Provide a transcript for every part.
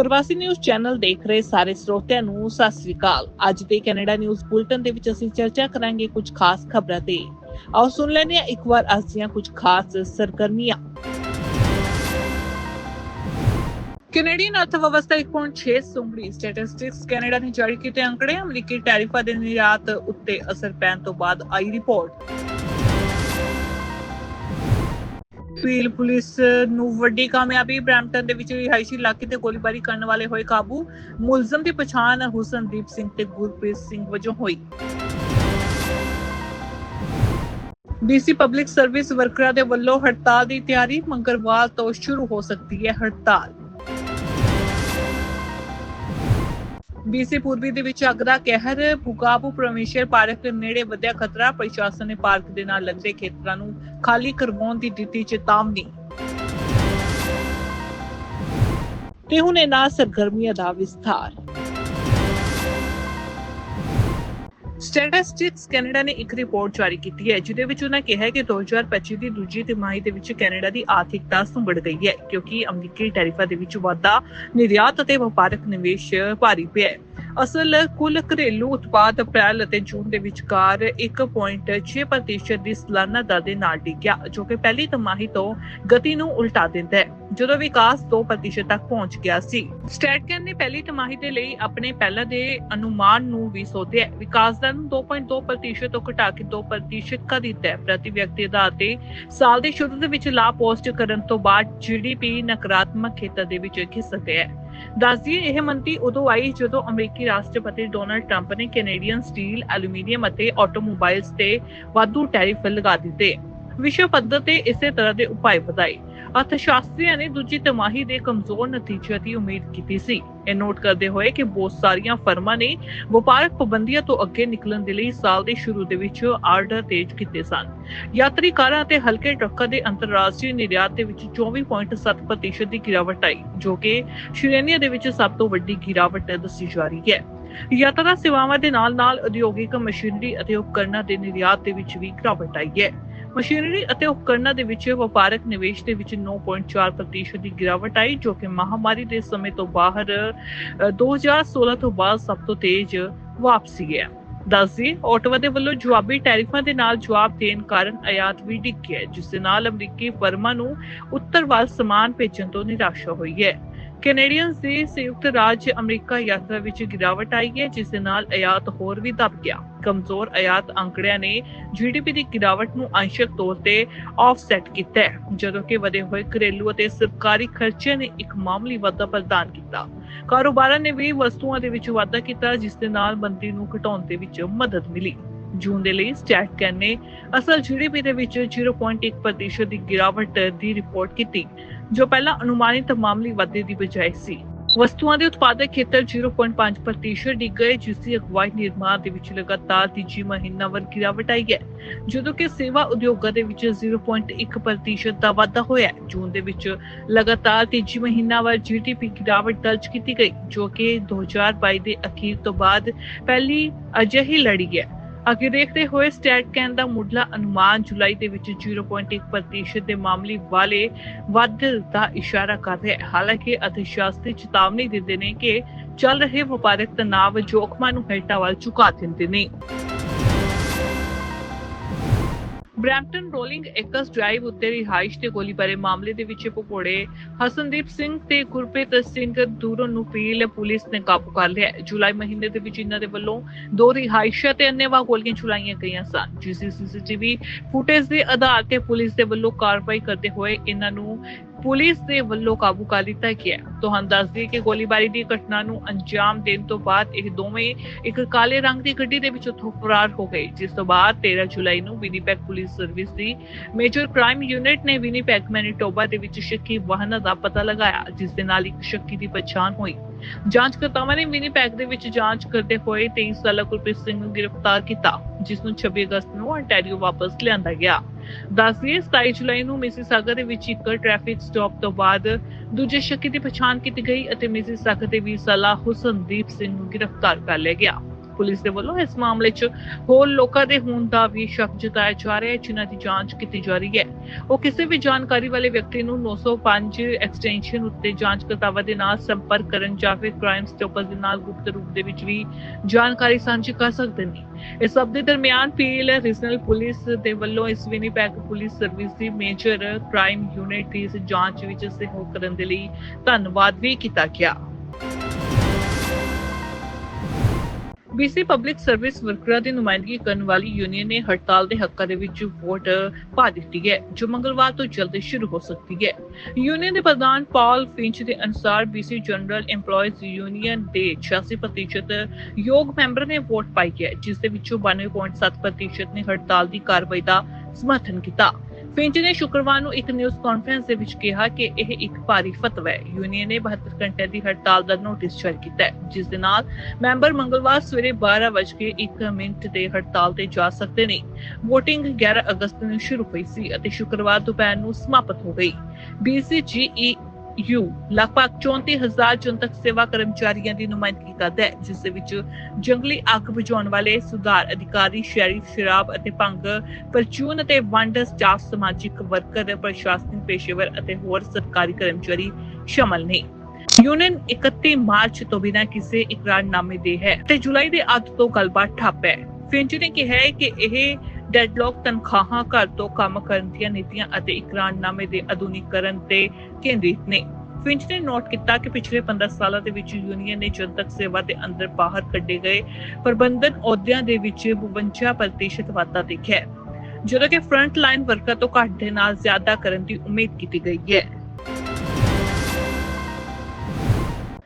ਪ੍ਰਵਾਸੀ news channel ਦੇਖ ਰਹੇ ਸਾਰੇ ਸਰੋਤਿਆਂ ਨੂੰ, ਸਤਿ ਸ੍ਰੀ ਅਕਾਲ। ਅੱਜ ਦੇ ਕੈਨੇਡਾ ਨਿਊਜ਼ ਬੁਲਟਨ ਦੇ ਵਿੱਚ ਅਸੀਂ ਚਰਚਾ ਕਰਾਂਗੇ ਕੁਝ ਖਾਸ ਖਬਰਾਂ ਤੇ। ਆਓ ਸੁਣ ਲੈਂਦੇ ਹਾਂ, ਇੱਕ ਵਾਰ ਅੱਜ ਦੀਆਂ ਕੁਝ ਖਾਸ ਸਰਗਰਮੀਆਂ। ਕੈਨੇਡੀਅਨ ਅਰਥਵਿਵਸਥਾ 1.6 ਸੁੰਗੜੀ ਸਟੈਟਿਸਟਿਕਸ ਕੈਨੇਡਾ ਨੇ ਜਾਰੀ ਕੀਤੇ ਅੰਕੜੇ। ਅਮਰੀਕੀ ਟੈਰਿਫਾਂ ਦੇ ਨਿਰਯਾਤ ਉੱਤੇ ਅਸਰ ਪੈਣ ਤੋਂ ਬਾਅਦ ਆਈ ਰਿਪੋਰਟ। ਪੀਲ ਪੁਲਿਸ ਨੂੰ ਵੱਡੀ ਕਾਮਯਾਬੀ, ਬ੍ਰੈਂਪਟਨ ਦੇ ਵਿੱਚ ਰਿਹਾਇਸ਼ੀ ਇਲਾਕੇ ਤੇ ਗੋਲੀਬਾਰੀ ਕਰਨ ਵਾਲੇ ਹੋਏ ਕਾਬੂ ਮੁਲਜ਼ਮ ਦੀ ਪਛਾਣ ਹੁਸਨਦੀਪ ਸਿੰਘ ਤੇ ਗੁਰਪ੍ਰੀਤ ਸਿੰਘ ਵਜੋਂ ਹੋਈ। BC ਪਬਲਿਕ ਸਰਵਿਸ ਵਰਕਰਾਂ ਦੇ ਵੱਲੋਂ ਹੜਤਾਲ ਦੀ ਤਿਆਰੀ ਮੰਗਲਵਾਰ ਤੋਂ ਸ਼ੁਰੂ ਹੋ ਸਕਦੀ ਹੈ ਹੜਤਾਲ। BC ਪੂਰਬੀ ਦੇ ਵਿੱਚ ਅੱਗ ਦਾ ਕਹਿਰ ਬੁਗਾਬੂ ਪ੍ਰਮੇਸ਼ਰ ਪਾਰਕ ਨੇੜੇ ਵਧਿਆ ਖਤਰਾ, ਪ੍ਰਸ਼ਾਸਨ ਨੇ ਪਾਰਕ ਦੇ ਨਾਲ ਲੱਗਦੇ ਖੇਤਰਾਂ ਨੂੰ ਖਾਲੀ ਕਰਵਾਉਣ ਦੀ ਦਿੱਤੀ ਚੇਤਾਵਨੀ ਤੇ ਹੁਣ ਇਹਨਾਂ ਸਰਗਰਮੀਆਂ ਦਾ ਵਿਸਥਾਰ। ਸਟੈਟਿਸਟਿਕਸ ਕੈਨੇਡਾ ਨੇ ਇੱਕ ਰਿਪੋਰਟ ਜਾਰੀ ਕੀਤੀ ਹੈ, ਜਿਹਦੇ ਵਿੱਚ ਉਹਨਾਂ ਕਿਹਾ ਹੈ ਕਿ 2025 ਦੀ ਦੂਜੀ ਤਿਮਾਹੀ ਦੇ ਵਿੱਚ ਕੈਨੇਡਾ ਦੀ ਆਰਥਿਕਤਾ ਸੁੰਬੜ ਗਈ ਹੈ, ਕਿਉਂਕਿ ਅਮਰੀਕੀ ਟੈਰਿਫਾਂ ਦੇ ਵਿੱਚ ਵਾਧਾ, ਨਿਰਯਾਤ ਅਤੇ ਵਪਾਰਕ ਨਿਵੇਸ਼ ਭਾਰੀ ਪਿਆ ਹੈ। ਅਸਲ ਕੁੱਲ ਘਰੇਲੂ ਉਤਪਾਦ ਅਪ੍ਰੈਲ ਅਤੇ ਜੂਨ ਦੇ ਵਿਚਕਾਰ 1.6% ਦੀ ਸਾਲਾਨਾ ਦਰ ਦੇ ਨਾਲ ਡਿੱਗਿਆ, ਜੋ ਕਿ ਪਹਿਲੀ ਤਿਮਾਹੀ ਤੋਂ ਗਤੀ ਨੂੰ ਉਲਟਾ ਦਿੰਦਾ ਹੈ, ਜਦੋਂ ਵਿਕਾਸ 2% ਤੱਕ ਪਹੁੰਚ ਗਿਆ ਸੀ। ਸਟੈਟਕੈਨ ਨੇ ਪਹਿਲੀ ਤਿਮਾਹੀ ਦੇ ਲਈ ਆਪਣੇ ਪਹਿਲਾਂ ਦੇ ਅਨੁਮਾਨ ਨੂੰ ਵੀ ਸੋਧਿਆ। ਹੈ। ਵਿਕਾਸ ਦਰ ਨੂੰ 2.2% ਤੋਂ ਘਟਾ ਕੇ 2% ਕਰ ਦਿੱਤਾ ਪ੍ਰਤੀ ਵਿਅਕਤੀ ਆਧਾਰ ਤੇ ਸਾਲ ਦੇ ਸ਼ੁਰੂ ਦੇ ਵਿੱਚ ਲਾਭ ਪੋਸਟ ਕਰਨ ਤੋਂ ਬਾਅਦ ਜੀਡੀਪੀ ਨਕਾਰਾਤਮਕ ਖੇਤਰ ਦੇ ਵਿੱਚ ਖਿਸਕ ਗਿਆ ਹੈ ਦੱਸਦੀਏ ਇਹ ਮੰਤੀ ਉਦੋਂ ਆਈ ਜਦੋਂ ਅਮਰੀਕੀ ਰਾਸ਼ਟਰਪਤੀ ਡੋਨਲਡ ਟਰੰਪ ਨੇ ਕੈਨੇਡੀਅਨ ਸਟੀਲ, ਐਲੂਮੀਨੀਅਮ ਅਤੇ ਆਟੋਮੋਬਾਈਲਸ ਤੇ ਵਾਧੂ ਟੈਰਿਫ ਲਗਾ ਦਿੱਤੇ। ਵਿਸ਼ਵ ਪੱਧਰ ਤੇ ਇਸੇ ਤਰ੍ਹਾਂ ਦੇ ਉਪਾਅ ਵਧਾਏ। ਅਰਥਸ਼ਾਸਤਰੀਆਂ ਨੇ ਦੂਜੀ ਤਿਮਾਹੀ ਦੇ ਕਮਜ਼ੋਰ ਨਤੀਜੇ ਦੀ ਉਮੀਦ ਕੀਤੀ ਸੀ। ਇਹ ਨੋਟ ਕਰਦੇ ਹੋਏ ਕਿ ਬਹੁਤ ਸਾਰੀਆਂ ਫਰਮਾਂ ਨੇ ਵਪਾਰਕ ਪਾਬੰਦੀਆਂ ਤੋਂ ਅੱਗੇ ਨਿਕਲਣ ਦੇ ਲਈ ਸਾਲ ਦੇ ਸ਼ੁਰੂ ਦੇ ਵਿੱਚ ਆਰਡਰ ਤੇਜ਼ ਕੀਤੇ ਸਨ। ਯਾਤਰੀ ਕਾਰਾਂ ਅਤੇ ਹਲਕੇ ਟਰੱਕਾਂ ਦੇ ਅੰਤਰਰਾਸ਼ਟਰੀ ਨਿਰਯਾਤ ਦੇ ਵਿੱਚ 24.7% ਦੀ ਗਿਰਾਵਟ ਆਈ, ਜੋ ਕਿ ਸ਼੍ਰੇਣੀਆਂ ਦੇ ਵਿੱਚ ਸਭ ਤੋਂ ਵੱਡੀ ਗਿਰਾਵਟ ਦੱਸੀ ਜਾ ਰਹੀ ਹੈ। ਯਾਤਰਾ ਸੇਵਾਵਾਂ ਦੇ ਨਾਲ-ਨਾਲ ਉਦਯੋਗਿਕ ਮਸ਼ੀਨਰੀ ਅਤੇ ਉਪਕਰਨਾਂ ਦੇ ਨਿਰਯਾਤ ਦੇ ਵਿੱਚ ਵੀ ਗਿਰਾਵਟ ਆਈ ਹੈ। ਮਸ਼ੀਨਰੀ ਅਤੇ ਉਪਕਰਨਾਂ ਦੇ ਵਿੱਚ ਵਪਾਰਕ ਨਿਵੇਸ਼ ਦੇ ਵਿੱਚ 9.4% ਦੀ ਗਿਰਾਵਟ ਆਈ ਜੋ ਕਿ ਮਹਾਮਾਰੀ ਦੇ ਸਮੇਂ ਤੋਂ ਬਾਹਰ ਅ, 2016 ਤੋਂ ਬਾਅਦ ਸਭ ਤੋਂ ਤੇਜ਼ ਵਾਪਸੀ ਹੈ ਦੱਸਦੀ ਆਟੋਵਾ ਦੇ ਵੱਲੋਂ ਜਵਾਬੀ ਟੈਰਿਫਾਂ ਦੇ ਨਾਲ ਜਵਾਬ ਦੇਣ ਕਾਰਨ ਆਯਾਤ ਵੀ ਡਿੱਗ ਗਿਆ ਹੈ, ਜਿਸ ਦੇ ਨਾਲ ਅਮਰੀਕੀ ਫਰਮਾਂ ਨੂੰ ਉੱਤਰ ਵੱਲ ਸਮਾਨ ਭੇਜਣ ਤੋਂ ਨਿਰਾਸ਼ਾ ਹੋਈ ਹੈ। ਕੈਨੇਡੀਅਨਸ ਦੀ ਸੰਯੁਕਤ ਰਾਜ ਅਮਰੀਕਾ ਯਾਤਰਾ ਵਿੱਚ ਗਿਰਾਵਟ ਆਈ ਹੈ, ਜਿਸ ਦੇ ਨਾਲ ਆਯਾਤ ਹੋਰ ਵੀ ਦਬ ਗਿਆ। ਕਮਜ਼ੋਰ ਆਯਾਤ ਅੰਕੜਿਆਂ ਨੇ ਜੀਡੀਪੀ ਦੀ ਗਿਰਾਵਟ ਨੂੰ ਅੰਸ਼ਕ ਤੌਰ ਤੇ ਆਫਸੈਟ ਕੀਤਾ ਹੈ, ਜਦੋਂ ਕਿ ਵਧੇ ਹੋਏ ਘਰੇਲੂ ਅਤੇ ਸਰਕਾਰੀ ਖਰਚਿਆਂ ਨੇ ਇੱਕ ਮਾਮੂਲੀ ਵਾਧਾ ਪ੍ਰਦਾਨ ਕੀਤਾ। ਕਾਰੋਬਾਰਾਂ ਨੇ ਵੀ ਵਸਤੂਆਂ ਦੇ ਵਿੱਚ ਵਾਧਾ ਕੀਤਾ, ਜਿਸ ਦੇ ਨਾਲ ਮੰਦੀ ਨੂੰ ਘਟਾਉਣ ਦੇ ਵਿੱਚ ਮਦਦ ਮਿਲੀ। ਜੂਨ ਦੇ ਲਈ ਸਟੈਟਕੈਨ ਨੇ ਅਸਲ ਜੀਡੀਪੀ ਦੇ ਵਿੱਚ 0.1% ਦੀ ਗਿਰਾਵਟ ਦੀ ਰਿਪੋਰਟ ਕੀਤੀ। ਜੋ ਪਹਿਲਾਂ ਅਨੁਮਾਨਿਤ ਮਾਮੂਲੀ ਵਾਧੇ ਦੀ ਬਜਾਏ ਸੀ। ਵਸਤੂਆਂ ਦੇ ਉਤਪਾਦਕ ਖੇਤਰ 0.5% ਡਿੱਗ ਗਏ, ਜਿਸ ਦੀ ਅਗਵਾਈ ਨਿਰਮਾਣ ਦੇ ਵਿੱਚ ਲਗਾਤਾਰ ਤੀਜੀ ਮਹੀਨਾਵਾਰ ਗਿਰਾਵਟ ਆਈ ਹੈ ਜਦੋਂ ਕਿ ਸੇਵਾ ਉਦਯੋਗਾਂ ਦੇ ਵਿੱਚ 0.1% ਦਾ ਵਾਧਾ ਹੋਇਆ ਜੂਨ ਦੇ ਵਿੱਚ ਲਗਾਤਾਰ ਤੀਜੀ ਮਹੀਨਾਵਾਰ ਜੀਡੀਪੀ ਗਿਰਾਵਟ ਦਰਜ ਕੀਤੀ ਗਈ, ਜੋ ਕਿ 2022 ਦੇ ਅਖੀਰ ਤੋਂ ਬਾਅਦ ਪਹਿਲੀ ਅਜਿਹੀ ਲੜੀ ਹੈ। ਅੱਗੇ ਦੇਖਦੇ ਹੋਏ ਸਟੈਟ ਕੈਨ ਦਾ ਮੁੱਢਲਾ ਅਨੁਮਾਨ ਜੁਲਾਈ ਦੇ ਵਿੱਚ 0.1% ਦੇ ਮਾਮਲੇ ਵਾਲੇ ਵਾਧੇ ਦਾ ਇਸ਼ਾਰਾ ਕਰ ਰਿਹਾ ਹੈ। ਹਾਲਾਂਕਿ ਅਰਥਸ਼ਾਸਤਰੀ ਚੇਤਾਵਨੀ ਦਿੰਦੇ ਨੇ ਕਿ ਚੱਲ ਰਹੇ ਵਪਾਰਕ ਤਣਾਅ ਜੋਖਮਾਂ ਨੂੰ ਹੇਠਾਂ ਵੱਲ ਝੁਕਾ ਦਿੰਦੇ ਨੇ। ਬ੍ਰੈਂਪਟਨ ਰੋਲਿੰਗ ਏਕਸ ਡਰਾਈਵ ਉੱਤੇ ਰਿਹਾਇਸ਼ ਤੇ ਗੋਲੀਬਾਰੀ ਮਾਮਲੇ ਦੇ ਵਿੱਚ ਭਗੌੜੇ, ਹਸਨਦੀਪ ਸਿੰਘ ਤੇ ਗੁਰਪ੍ਰੀਤ ਸਿੰਘ ਦੂਰੋਂ ਨੂੰ ਪੀਲ ਪੁਲਿਸ ਨੇ ਕਾਬੂ ਕਰ ਲਿਆ। ਜੁਲਾਈ ਮਹੀਨੇ ਦੇ ਵਿੱਚ ਇਹਨਾਂ ਦੇ ਵੱਲੋਂ ਦੋ ਰਿਹਾਇਸ਼ਾਂ ਤੇ ਅੰਨੇਵਾਹ ਗੋਲੀਆਂ ਚਲਾਈਆਂ ਗਈਆਂ ਸਨ। ਜਿਸ ਸੀਸੀਟੀਵੀ ਫੁਟੇਜ ਦੇ ਆਧਾਰ ਤੇ ਪੁਲਿਸ ਦੇ ਵੱਲੋਂ ਕਾਰਵਾਈ ਕਰਦੇ ਹੋਏ ਇਹਨਾਂ ਨੂੰ ਪੁਲਿਸ ਦੇ ਵੱਲੋਂ ਕਾਬੂ ਕਰ ਲਿੱਤਾ ਗਿਆ ਤੁਹਾਨੂੰ ਦੱਸ ਦਈਏ ਕਿ ਗੋਲੀਬਾਰੀ ਦੀ ਘਟਨਾ ਨੂੰ ਅੰਜਾਮ ਦੇਣ ਤੋਂ ਬਾਅਦ ਇਹ ਦੋਵੇਂ ਇੱਕ ਕਾਲੇ ਰੰਗ ਦੀ ਗੱਡੀ ਦੇ ਵਿੱਚ ਫਰਾਰ ਹੋ ਗਏ। ਜਿਸ ਤੋਂ ਬਾਅਦ 13 ਜੁਲਾਈ ਨੂੰ ਵਿਨੀਪੈਗ ਪੁਲਿਸ ਸਰਵਿਸ ਦੀ ਮੇਜਰ ਕ੍ਰਾਈਮ ਯੂਨਿਟ ਨੇ ਵਿਨੀਪੈਗ, ਮੈਨੀਟੋਬਾ ਦੇ ਵਿੱਚ ਸ਼ੱਕੀ ਵਾਹਨਾਂ ਦਾ ਪਤਾ ਲਗਾਇਆ, ਜਿਸ ਦੇ ਨਾਲ ਇੱਕ ਸ਼ੱਕੀ ਦੀ ਪਛਾਣ ਹੋਈ। ਜਾਂਚਕਰਤਾਵਾਂ ਨੇ ਵਿਨੀਪੈਗ ਦੇ ਵਿੱਚ ਜਾਂਚ ਕਰਦੇ ਹੋਏ 23 ਸਾਲਾ ਕੁਲਪ੍ਰੀਤ ਸਿੰਘ ਨੂੰ ਗ੍ਰਿਫਤਾਰ ਕੀਤਾ, ਜਿਸ ਨੂੰ 26 ਅਗਸਤ ਨੂੰ ontario ਵਾਪਸ ਲਿਆਂਦਾ ਗਿਆ। ਦੱਸਦੀਏ 27 ਜੁਲਾਈ ਨੂੰ ਮਿਸੀਸਾਗਾ ਦੇ ਵਿੱਚ ਇੱਕ ਟ੍ਰੈਫਿਕ ਸਟਾਪ ਤੋਂ ਬਾਅਦ ਦੂਜੇ ਸ਼ੱਕੀ ਦੀ ਪਛਾਣ ਕੀਤੀ ਗਈ ਅਤੇ ਮਿਸੀਸਾਗਾ ਦੇ 20 ਸਾਲਾ ਹੁਸਨਦੀਪ ਸਿੰਘ ਨੂੰ ਗ੍ਰਿਫਤਾਰ ਕਰ ਲਿਆ ਗਿਆ। ਪੁਲਿਸ ਦੇ ਵੱਲੋਂ ਇਸ ਮਾਮਲੇ 'ਚ ਹੋਰ ਲੋਕਾਂ ਦੇ ਹੋਣ ਦਾ ਵੀ ਸ਼ੱਕ ਜਤਾਇਆ ਜਾ ਰਿਹਾ ਹੈ, ਜਿਨ੍ਹਾਂ ਦੀ ਜਾਂਚ ਕੀਤੀ ਜਾ ਰਹੀ ਹੈ। ਉਹ ਕਿਸੇ ਵੀ ਜਾਣਕਾਰੀ ਵਾਲੇ ਵਿਅਕਤੀ ਨੂੰ 905 ਐਕਸਟੈਂਸ਼ਨ ਉੱਤੇ ਜਾਂਚਕਰਤਾਵਾਂ ਦੇ ਨਾਲ ਸੰਪਰਕ ਕਰਨ ਜਾਂ ਫਿਰ ਕ੍ਰਾਈਮ ਸਟਾਪਰਸ ਦੇ ਨਾਲ ਗੁਪਤ ਰੂਪ ਦੇ ਵਿੱਚ ਵੀ ਜਾਣਕਾਰੀ ਸਾਂਝੀ ਕਰ ਸਕਦੇ ਨੇ। ਇਸ ਸਭ ਦੇ ਦਰਮਿਆਨ ਪੀਲ ਰੀਜਨਲ ਪੁਲਿਸ ਦੇ ਵੱਲੋਂ ਇਸ ਵਿਨੀਪੈਗ ਪੁਲਿਸ ਸਰਵਿਸ ਦੀ ਮੇਜਰ ਕ੍ਰਾਈਮ ਯੂਨਿਟ ਇਸ ਜਾਂਚ ਵਿੱਚ ਸਹਿਯੋਗ ਕਰਨ ਦੇ ਲਈ ਧੰਨਵਾਦ ਵੀ ਕੀਤਾ ਗਿਆ। ਬੀਸੀ ਪਬਲਿਕ ਸਰਵਿਸ ਵਰਕਰਾਂ ਦੀ ਨੁਮਾਇੰਦਗੀ ਕਰਨ ਵਾਲੀ ਯੂਨੀਅਨ ਨੇ ਹੜਤਾਲ ਦੇ ਹੱਕਾਂ ਦੇ ਵਿੱਚ ਵੋਟ ਪਾ ਦਿੱਤੀ ਹੈ, ਜੋ ਮੰਗਲਵਾਰ ਤੋਂ ਜਲਦ ਸ਼ੁਰੂ ਹੋ ਸਕਦੀ ਹੈ। ਯੂਨੀਅਨ ਦੇ ਪ੍ਰਧਾਨ ਪਾਲ ਫਿੰਚ ਦੇ ਅਨੁਸਾਰ ਬੀਸੀ ਜਨਰਲ EMPLOYEES ਯੂਨੀਅਨ ਦੇ 86% ਯੋਗ ਮੈਂਬਰ ਨੇ ਵੋਟ ਪਾਈ ਹੈ, ਜਿਸ ਦੇ ਵਿੱਚੋਂ 92.7% ਨੇ ਹੜਤਾਲ ਦੀ ਕਾਰਵਾਈ ਦਾ ਸਮਰਥਨ ਕੀਤਾ। ਫਿੰਚ ਨੇ ਸ਼ੁੱਕਰਵਾਰ ਨੂੰ ਇੱਕ ਨਿਊਜ਼ ਕਾਨਫਰੰਸ ਦੇ ਵਿੱਚ ਕਿਹਾ ਕਿ ਇਹ ਇੱਕ ਭਾਰੀ ਫਤਵਾ ਹੈ। ਯੂਨੀਅਨ ਨੇ 72 ਘੰਟੇ ਦੀ ਹੜਤਾਲ ਦਾ ਨੋਟਿਸ ਜਾਰੀ ਕੀਤਾ ਹੈ, ਜਿਸ ਦੇ ਨਾਲ ਮੈਂਬਰ ਮੰਗਲਵਾਰ ਸਵੇਰੇ 12:01 ਮਿੰਟ ਤੇ ਹੜਤਾਲ ਤੇ ਜਾ ਸਕਦੇ ਨੇ। VOTING 11 ਅਗਸਤ ਨੂੰ ਸ਼ੁਰੂ ਹੋਈ ਸੀ ਅਤੇ ਸ਼ੁੱਕਰਵਾਰ ਦੁਪਹਿਰ ਨੂੰ ਸਮਾਪਤ ਹੋ ਗਈ। BCGEU ਲਗਭਗ 34000 ਜਨਤਕ ਸੇਵਾ ਕਰਮਚਾਰੀਆਂ ਦੀ ਨੁਮਾਇੰਦਗੀ ਕਰਦਾ ਹੈ, ਜਿਸ ਦੇ ਵਿੱਚ ਜੰਗਲੀ ਅੱਗ ਬੁਝਾਉਣ ਵਾਲੇ ਸੁਧਾਰ ਅਧਿਕਾਰੀ ਸ਼ੈਰਿਫ ਸ਼ਰਾਬ ਅਤੇ ਭੰਗ ਪਰਚੂਨ ਅਤੇ ਵੰਡ ਸਟਾਫ, ਸਮਾਜਿਕ ਵਰਕਰ, ਪ੍ਰਸ਼ਾਸਨਿਕ ਪੇਸ਼ੇਵਰ ਅਤੇ ਹੋਰ ਸਰਕਾਰੀ ਕਰਮਚਾਰੀ ਸ਼ਾਮਲ ਨੇ। ਯੂਨੀਅਨ 31 ਮਾਰਚ ਤੋਂ ਬਿਨਾਂ ਕਿਸੇ ਇਕਰਾਰਨਾਮੇ ਦੇ ਹੈ ਤੇ ਜੁਲਾਈ ਦੇ ਅੱਧ ਤੋਂ ਗੱਲਬਾਤ ਠੱਪ ਹੈ। ਫਿੰਚ ਨੇ ਕਿਹਾ ਹੈ ਕਿ ਇਹ ਡੈਡਲੌਕ ਤਨਖਾਹਾਂ ਘਰ ਤੋਂ ਕੰਮ ਕਰਨ ਦੀਆਂ ਨੀਤੀਆਂ ਅਤੇ ਇਕਰਾਰਨਾਮੇ ਦੇ ਆਧੁਨਿਕਰਨ ਤੇ ਕੇਂਦਰਿਤ ਨੇ। ਫਿੰਚ ਨੇ ਨੋਟ ਕੀਤਾ ਕਿ ਪਿਛਲੇ 15 ਸਾਲਾਂ ਦੇ ਵਿੱਚ ਯੂਨੀਅਨ ਨੇ ਜਨਤਕ ਸੇਵਾ ਦੇ ਅੰਦਰ ਬਾਹਰ ਕੱਢੇ ਗਏ ਪ੍ਰਬੰਧਨ ਅਹੁਦਿਆਂ ਦੇ ਵਿੱਚ 52% ਵਾਧਾ ਦੇਖਿਆ ਜਦੋਂ ਕਿ ਫਰੰਟ ਲਾਈਨ ਵਰਕਰ ਤੋਂ ਘੱਟ ਦੇ ਨਾਲ ਜ਼ਿਆਦਾ ਕਰਨ ਦੀ ਉਮੀਦ ਕੀਤੀ ਗਈ ਹੈ।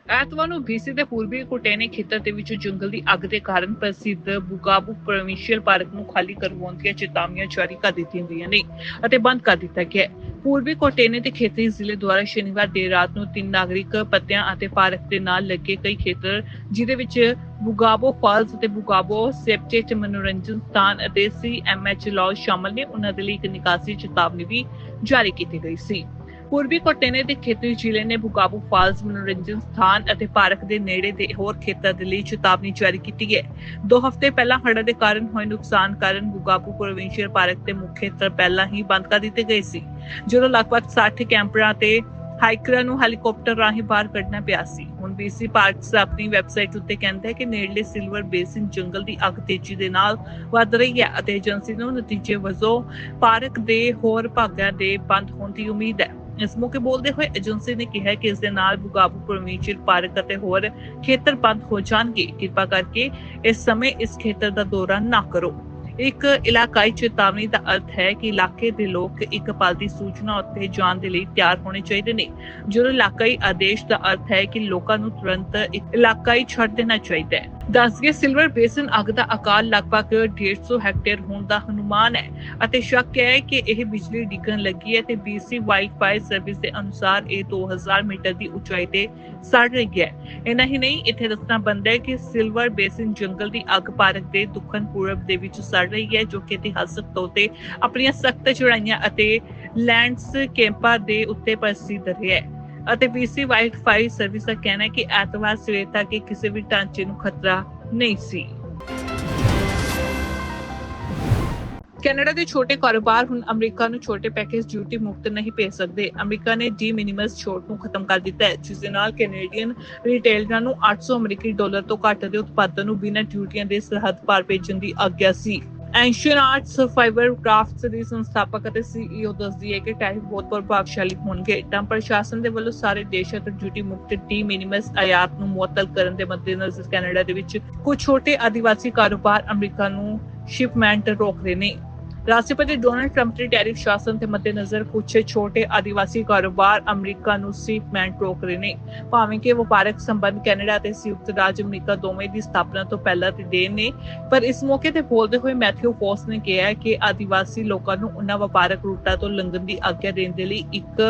ਐਤਵਾਰ ਨੂੰ BC ਦੇ ਪੂਰਬੀ ਕੋਟੇਨੇ ਖੇਤਰ ਦੇ ਵਿੱਚ ਜੰਗਲ ਦੀ ਅੱਗ ਦੇ ਕਾਰਨ ਪ੍ਰਸਿੱਧ ਬੁਗਾਬੂ ਪ੍ਰੋਵਿੰਸ਼ੀਅਲ ਪਾਰਕ ਨੂੰ ਖਾਲੀ ਕਰਵਾਉਣ ਦੀਆਂ ਚੇਤਾਵਨੀਆਂ ਜਾਰੀ ਕਰ ਦਿੱਤੀਆਂ ਗਈਆਂ ਨੇ ਅਤੇ ਬੰਦ ਕਰ ਦਿੱਤਾ ਗਿਆ ਹੈ। ਪੂਰਬੀ ਕੋਟੇਨੇ ਦੇ ਖੇਤਰੀ ਜ਼ਿਲ੍ਹੇ ਦੁਆਰਾ ਸ਼ਨੀਵਾਰ ਦੇਰ ਰਾਤ ਨੂੰ ਤਿੰਨ ਨਾਗਰਿਕ, ਪੱਤਿਆਂ ਅਤੇ ਪਾਰਕ ਦੇ ਨਾਲ ਲੱਗੇ ਕਈ ਖੇਤਰ ਜਿਦੇ ਵਿੱਚ ਬੁਗਾਬੋ ਫਾਲਸ ਅਤੇ ਬੁਗਾਬੋ ਸੇਪਟੇਟ ਮਨੋਰੰਜਨ ਸਥਾਨ ਅਤੇ ਸੀਐਮਐਚ ਲਾਜ ਸ਼ਾਮਲ ਨੇ, ਉਹਨਾਂ ਦੇ ਲਈ ਇੱਕ ਨਿਕਾਸੀ ਚੇਤਾਵਨੀ ਵੀ ਜਾਰੀ ਕੀਤੀ ਗਈ ਸੀ। ਪੂਰਬੀ ਕੋਟੇਨੇ ਦੇ ਖੇਤਰੀ ਜ਼ਿਲ੍ਹੇ ਨੇ ਬੁਗਾਬੂ ਫਾਲਸ ਮਨੋਰੰਜਨ ਸਥਾਨ ਅਤੇ ਪਾਰਕ ਦੇ ਨੇੜੇ ਦੇ ਹੋਰ ਖੇਤਰਾਂ ਦੇ ਲਈ ਚੇਤਾਵਨੀ ਜਾਰੀ ਕੀਤੀ ਹੈ। ਦੋ ਹਫ਼ਤੇ ਪਹਿਲਾਂ ਹੜ੍ਹਾਂ ਦੇ ਕਾਰਨ ਹੋਏ ਨੁਕਸਾਨ ਕਾਰਨ ਬੁਗਾਬੂ ਪ੍ਰੋਵਿੰਸ਼ੀਅਲ ਪਾਰਕ ਦੇ ਮੁੱਖ ਖੇਤਰ ਪਹਿਲਾਂ ਹੀ ਬੰਦ ਕਰ ਦਿੱਤੇ ਗਏ ਸੀ, ਜਦੋਂ ਲਗਭਗ 60 ਕੈਂਪਰਾਂ ਤੇ ਹਾਈਕਰਾਂ ਨੂੰ ਹੈਲੀਕਾਪਟਰ ਰਾਹੀਂ ਬਾਹਰ ਕੱਢਣਾ ਪਿਆ ਸੀ। ਹੁਣ BC ਪਾਰਕਸ ਆਪਣੀ ਵੈਬਸਾਈਟ ਉੱਤੇ ਕਹਿੰਦਾ ਹੈ ਕਿ ਨੇੜਲੇ ਸਿਲਵਰ ਬੇਸਿਨ ਜੰਗਲ ਦੀ ਅੱਗ ਤੇਜ਼ੀ ਦੇ ਨਾਲ ਵੱਧ ਰਹੀ ਹੈ ਅਤੇ ਏਜੰਸੀ ਨੂੰ ਨਤੀਜੇ ਵਜੋਂ ਪਾਰਕ ਦੇ ਹੋਰ ਭਾਗਾਂ ਦੇ ਬੰਦ ਹੋਣ ਦੀ ਉਮੀਦ ਹੈ। ਇਸ ਮੌਕੇ ਬੋਲਦੇ ਹੋਏ ਏਜੰਸੀ ਨੇ ਕਿਹਾ ਕਿ ਇਸ ਦੇ ਨਾਲ ਬੁਗਾਬੂ ਪ੍ਰੋਵਿੰਸ਼ੀਅਲ ਪਾਰਕ ਅਤੇ ਹੋਰ ਖੇਤਰ ਬੰਦ ਹੋ ਜਾਣਗੇ। ਕਿਰਪਾ ਕਰਕੇ ਇਸ ਸਮੇਂ ਇਸ ਖੇਤਰ ਦਾ ਦੌਰਾ ਨਾ ਕਰੋ। ਇੱਕ ਇਲਾਕਾਈ ਚੇਤਾਵਨੀ ਦਾ ਅਰਥ ਹੈ ਕਿ ਇਲਾਕੇ ਦੇ ਲੋਕ ਇੱਕ ਪਲ ਦੀ ਸੂਚਨਾ ਉੱਤੇ ਜਾਣ ਦੇ ਲਈ ਤਿਆਰ ਹੋਣੇ ਚਾਹੀਦੇ ਨੇ। ਜਦੋਂ ਇਲਾਕਾਈ ਆਦੇਸ਼ ਦਾ ਅਰਥ ਹੈ ਕਿ ਲੋਕਾਂ ਨੂੰ ਤੁਰੰਤ ਇੱਕ ਇਲਾਕਾਈ ਛੱਡ ਦੇਣਾ ਚਾਹੀਦਾ ਹੈ। ਦੱਸਗੇ ਸਿਲਵਰ ਬੇਸਨ ਅੱਗ ਦਾ ਆਕਾਰ ਲਗਭਗ 150 ਹੈਕਟੇਅਰ ਹੋਣ ਦਾ ਅਨੁਮਾਨ ਹੈ ਅਤੇ ਸ਼ੱਕ ਹੈ ਕਿ ਇਹ ਬਿਜਲੀ ਡਿੱਗਣ ਲੱਗੀ ਹੈ ਤੇ BC ਵਾਈਲਡ ਸਰਵਿਸ ਦੇ ਅਨੁਸਾਰ ਇਹ 2000 ਮੀਟਰ ਦੀ ਉਚਾਈ ਤੇ ਸੜ ਰਹੀ ਹੈ। ਇਹਨਾਂ ਹੀ ਨਹੀਂ, ਇੱਥੇ ਦੱਸਣਾ ਬਣਦਾ ਹੈ ਕਿ ਸਿਲਵਰ ਬੇਸਿਨ ਜੰਗਲ ਦੀ ਅੱਗ ਪਾਰਕ ਦੇ ਦੱਖਣ ਪੂਰਬ ਦੇ ਵਿੱਚ ਸੜ ਰਹੀ ਹੈ, ਜੋ ਕਿ ਇਤਿਹਾਸਕ ਤੌਰ ਤੇ ਆਪਣੀਆਂ ਸਖਤ ਚੜਾਈਆਂ ਅਤੇ ਲੈਂਡਸਕੇਪਾਂ ਦੇ ਉੱਤੇ ਪ੍ਰਸਿੱਧ ਰਿਹਾ ਹੈ। ਅਤੇ BC ਵਾਈਲਡ ਫਾਇਰ ਸਰਵਿਸ ਦਾ ਕਹਿਣਾ ਹੈ ਕਿ ਐਤਵਾਰ ਸਵੇਰ ਤੱਕ ਕਿਸੇ ਵੀ ਢਾਂਚੇ ਨੂੰ ਖਤਰਾ ਨਹੀਂ ਸੀ। ਕੈਨੇਡਾ ਦੇ ਛੋਟੇ ਕਾਰੋਬਾਰ ਹੁਣ ਅਮਰੀਕਾ ਨੂੰ ਛੋਟੇ ਪੈਕੇਜ ਡਿਊਟੀ ਮੁਕਤ ਨਹੀਂ ਭੇਜ ਸਕਦੇ। ਅਮਰੀਕਾ ਨੇ ਡੀ ਮਿਨੀਮਸ ਛੋਟ ਨੂੰ ਖਤਮ ਕਰ ਦਿੱਤਾ ਹੈ, ਜਿਸ ਦੇ ਨਾਲ ਕੈਨੇਡੀਅਨ ਰਿਟੇਲਰਾਂ ਨੂੰ 800 ਅਮਰੀਕੀ ਡਾਲਰ ਤੋਂ ਘੱਟ ਦੇ ਉਤਪਾਦਨ ਨੂੰ ਬਿਨਾਂ ਡਿਊਟੀਆਂ ਦੇ ਸਰਹੱਦ ਪਾਰ ਭੇਜਣ ਦੀ ਆਗਿਆ ਸੀ। ਐਂਸ਼ੀਅਨ ਆਰਟਸ ਫਾਈਬਰ ਕਰਾਫਟਸ ਦੀ ਸੰਸਥਾਪਕ ਅਤੇ ਸੀਈਓ ਦੱਸਦੀ ਹੈ ਕਿ ਟੈਰਿਫ ਬਹੁਤ ਪ੍ਰਭਾਵਸ਼ਾਲੀ ਹੋਣਗੇ। ਤਾਂ ਪ੍ਰਸ਼ਾਸਨ ਦੇ ਵੱਲੋਂ ਸਾਰੇ ਦੇਸ਼ਾਂ ਤੋਂ ਡਿਊਟੀ ਮੁਕਤ ਡੀ ਮਿਨੀਮਸ ਆਯਾਤ ਨੂੰ ਮੁਅੱਤਲ ਕਰਨ ਦੇ ਮੱਦੇਨਜ਼ਰ ਕੈਨੇਡਾ ਦੇ ਵਿੱਚ ਕੁਝ ਛੋਟੇ ਆਦੀਵਾਸੀ ਕਾਰੋਬਾਰ ਅਮਰੀਕਾ ਨੂੰ ਸ਼ਿਪਮੈਂਟ ਰੋਕ ਰਹੇ ਨੇ। ਰਾਸ਼ਟਰਪਤੀ ਡੋਨਾਲਡ ਟਰੰਪ ਦੇ ਟੈਰਿਫ ਸ਼ਾਸਨ ਦੇ ਮੱਦੇਨਜ਼ਰ ਕੁਝ ਛੋਟੇ ਆਦੀਵਾਸੀ ਕਾਰੋਬਾਰ ਅਮਰੀਕਾ ਨੂੰ ਸ਼ਿਪਮੈਂਟ ਰੋਕ ਰਹੇ ਨੇ। ਭਾਵੇਂ ਕਿ ਵਪਾਰਕ ਸੰਬੰਧ ਕੈਨੇਡਾ ਅਤੇ ਸੰਯੁਕਤ ਰਾਜ ਅਮਰੀਕਾ ਦੋਵੇਂ ਦੀ ਸਥਾਪਨਾ ਤੋਂ ਪਹਿਲਾਂ ਤੇ ਦੇ ਨੇ, ਪਰ ਇਸ ਮੌਕੇ ਤੇ ਬੋਲਦੇ ਹੋਏ ਮੈਥਿਊ ਫੋਸ ਨੇ ਕਿਹਾ ਕਿ ਆਦੀਵਾਸੀ ਲੋਕਾਂ ਨੂੰ ਉਹਨਾਂ ਵਪਾਰਕ ਰੂਟਾਂ ਤੋਂ ਲੰਘਣ ਦੀ ਆਗਿਆ ਦੇਣ ਦੇ ਲਈ ਇੱਕ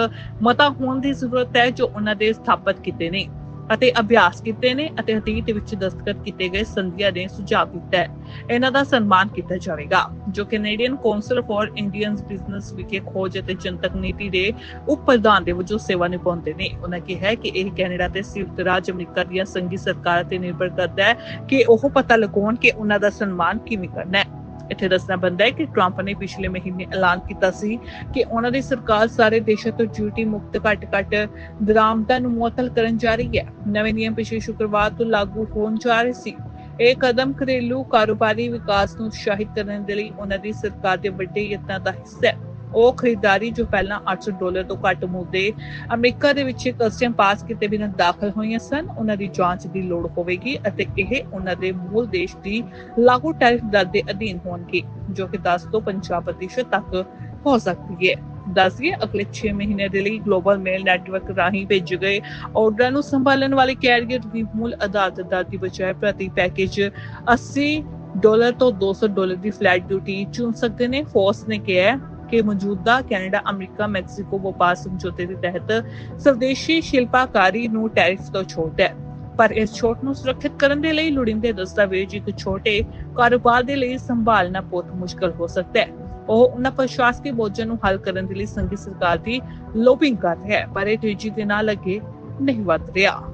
ਮਤਾ ਹੋਣ ਦੀ ਜ਼ਰੂਰਤ ਹੈ ਜੋ ਉਹਨਾਂ ਦੇ ਸਥਾਪਿਤ ਕੀਤੇ ਨੇ। ਅਤੇ ਅਭਿਆਸ ਕੀਤੇ ਨੇ ਅਤੇ ਅਤੀਤ ਵਿੱਚ ਦਸਤਖਤ ਕੀਤੇ ਗਏ ਸੰਧੀਆਂ ਦੇ ਸੁਝਾਅ ਦਿੱਤਾ ਹੈ। ਇਹਨਾਂ ਦਾ ਸਨਮਾਨ ਕੀਤਾ ਜਾਵੇਗਾ, ਜੋ Canadian council for Indians business ਵਿਖੇ ਖੋਜ ਅਤੇ ਜਨਤਕ ਨੀਤੀ ਦੇ ਉਪ ਪ੍ਰਧਾਨ ਦੇ ਵਜੋਂ ਸੇਵਾ ਨਿਭਾਉਂਦੇ ਨੇ। ਉਹਨਾਂ ਕਿਹਾ ਕਿ ਇਹ ਕੈਨੇਡਾ ਤੇ ਸੰਯੁਕਤ ਰਾਜ ਅਮਰੀਕਾ ਦੀਆਂ ਸੰਘੀ ਸਰਕਾਰਾਂ ਤੇ ਨਿਰਭਰ ਕਰਦਾ ਹੈ ਕਿ ਉਹ ਪਤਾ ਲਗਾਉਣ ਕਿ ਉਹਨਾਂ ਦਾ ਸਨਮਾਨ ਕਿਵੇਂ ਕਰਨਾ ਹੈ। ਇੱਥੇ ਦੱਸਣਾ ਬੰਦਾ ਹੈ ਕਿ ਟਰੰਪ ਨੇ ਪਿਛਲੇ ਮਹੀਨੇ ਐਲਾਨ ਕੀਤਾ ਸੀ ਕਿ ਉਹਨਾਂ ਦੀ ਸਰਕਾਰ ਸਾਰੇ ਦੇਸ਼ਾਂ ਤੋਂ ਡਿਊਟੀ ਮੁਕਤ ਘੱਟ-ਘੱਟ ਦਰਾਮਦਾਂ ਨੂੰ ਮੁਅੱਤਲ ਕਰਨ ਜਾ ਰਹੀ ਹੈ। ਨਵੇਂ ਨਿਯਮ ਪਿਛਲੇ ਸ਼ੁੱਕਰਵਾਰ ਤੋਂ ਲਾਗੂ ਹੋਣ ਜਾ ਰਹੇ ਸੀ। ਇਹ ਕਦਮ ਘਰੇਲੂ ਕਾਰੋਬਾਰੀ ਵਿਕਾਸ ਨੂੰ ਉਤਸ਼ਾਹਿਤ ਕਰਨ ਦੇ ਲਈ ਉਹਨਾਂ ਦੀ ਸਰਕਾਰ ਦੇ ਵੱਡੇ ਯਤਨਾਂ ਦਾ ਹਿੱਸਾ ਹੈ। ਉਹ ਖਰੀਦਦਾਰੀ ਜੋ ਪਹਿਲਾਂ 800 ਡਾਲਰ ਤੋਂ ਘੱਟ ਮੁੱਦੇ ਅਮਰੀਕਾ ਦੇ ਵਿੱਚ ਕਸਟਮ ਪਾਸ ਕੀਤੇ ਬਿਨਾਂ ਦਾਖਲ ਹੋਈਆਂ ਸਨ, ਉਹਨਾਂ ਦੀ ਜਾਂਚ ਦੀ ਲੋੜ ਹੋਵੇਗੀ ਅਤੇ ਇਹ ਉਹਨਾਂ ਦੇ ਮੂਲ ਦੇਸ਼ ਦੀ ਲਾਗੂ ਟੈਰਿਫ ਦਰ ਦੇ ਅਧੀਨ ਹੋਣਗੇ, ਜੋ ਕਿ 10 ਤੋਂ 50% ਤੱਕ ਹੋ ਸਕਦੀ ਹੈ। ਦੱਸਈਏ ਅਗਲੇ 6 ਮਹੀਨੇ ਦੇ ਲਈ ਗਲੋਬਲ ਮੇਲ ਨੈਟਵਰਕ ਰਾਹੀਂ ਭੇਜੇ ਗਏ ਆਰਡਰਾਂ ਨੂੰ ਸੰਭਾਲਣ ਵਾਲੇ ਕੈਰੀਅਰ ਦੀ ਮੂਲ ਆਧਾਰਿਤ ਦਰ ਦੀ ਬਜਾਏ ਪ੍ਰਤੀ ਪੈਕੇਜ 80 ਡਾਲਰ ਤੋਂ 200 ਡਾਲਰ ਦੀ ਫਲੈਟ ਡਿਊਟੀ ਚੁਣ ਸਕਦੇ ਨੇ। ਫੋਰਸ ਨੇ ਕਿਹਾ ਕਿ ਮੌਜੂਦਾ ਕੈਨੇਡਾ, ਅਮਰੀਕਾ, ਮੈਕਸੀਕੋ ਵਪਾਰ ਸਮਝੌਤੇ ਦੇ ਤਹਿਤ ਸਵਦੇਸ਼ੀ ਸ਼ਿਲਪਾਕਾਰੀ ਨੂੰ ਟੈਰਿਫ ਤੋਂ ਛੋਟ ਹੈ। ਪਰ ਇਸ ਛੋਟ ਨੂੰ ਸੁਰੱਖਿਅਤ ਕਰਨ ਦੇ ਲਈ ਲੋੜੀਂਦੇ ਦਸਤਾਵੇਜ਼ ਇੱਕ ਛੋਟੇ ਕਾਰੋਬਾਰ ਦੇ ਲਈ ਸੰਭਾਲਣਾ ਬਹੁਤ ਮੁਸ਼ਕਲ ਹੋ ਸਕਦਾ ਹੈ। ਉਹ ਉਹਨਾਂ ਪ੍ਰਸ਼ਾਸਕੀ ਬੋਝਾਂ ਨੂੰ ਹੱਲ ਕਰਨ ਦੇ ਲਈ ਸੰਘੀ ਸਰਕਾਰ ਦੀ ਲੋਬਿੰਗ ਕਰ ਰਿਹਾ ਹੈ, ਪਰ ਇਹ ਤੇਜ਼ੀ ਦੇ ਨਾਲ ਅੱਗੇ ਨਹੀਂ ਵਧ ਰਿਹਾ।